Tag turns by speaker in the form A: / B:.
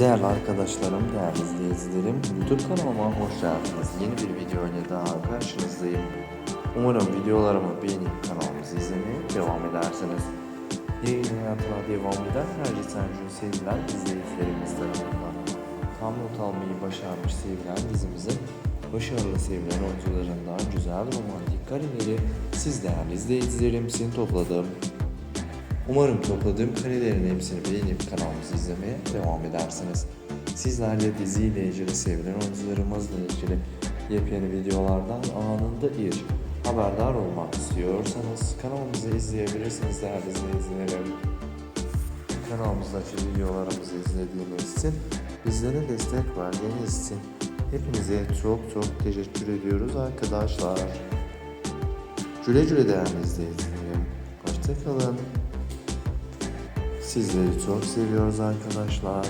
A: Değerli arkadaşlarım, değerli izleyicilerim, YouTube kanalıma hoş geldiniz. Yeni bir video ile daha karşınızdayım. Umarım videolarımı beğenip kanalımızı izlemeye devam edersiniz. Yayın hayatına devam eden her geçen gün sevilen izleyicilerimiz tarafından tam not almayı başarmış sevilen dizimizin başarılı sevilen oyuncularından güzel romantik kareleri siz değerli izleyicilerim için topladım. Umarım topladığım karelerin hepsini beğenip kanalımızı izlemeye devam edersiniz. Sizler de diziyle ilgili sevilen oyuncularımızla ilgili yepyeni videolardan anında ilk haberdar olmak istiyorsanız kanalımızı izleyebilirsiniz değerli izleyicilerim. Kanalımızdaki videolarımızı izlediğiniz için bizlere destek verdiğiniz için hepinize çok çok teşekkür ediyoruz arkadaşlar. Güle güle değerli izleyicilerim. Hoşçakalın. Sizleri çok seviyoruz arkadaşlar.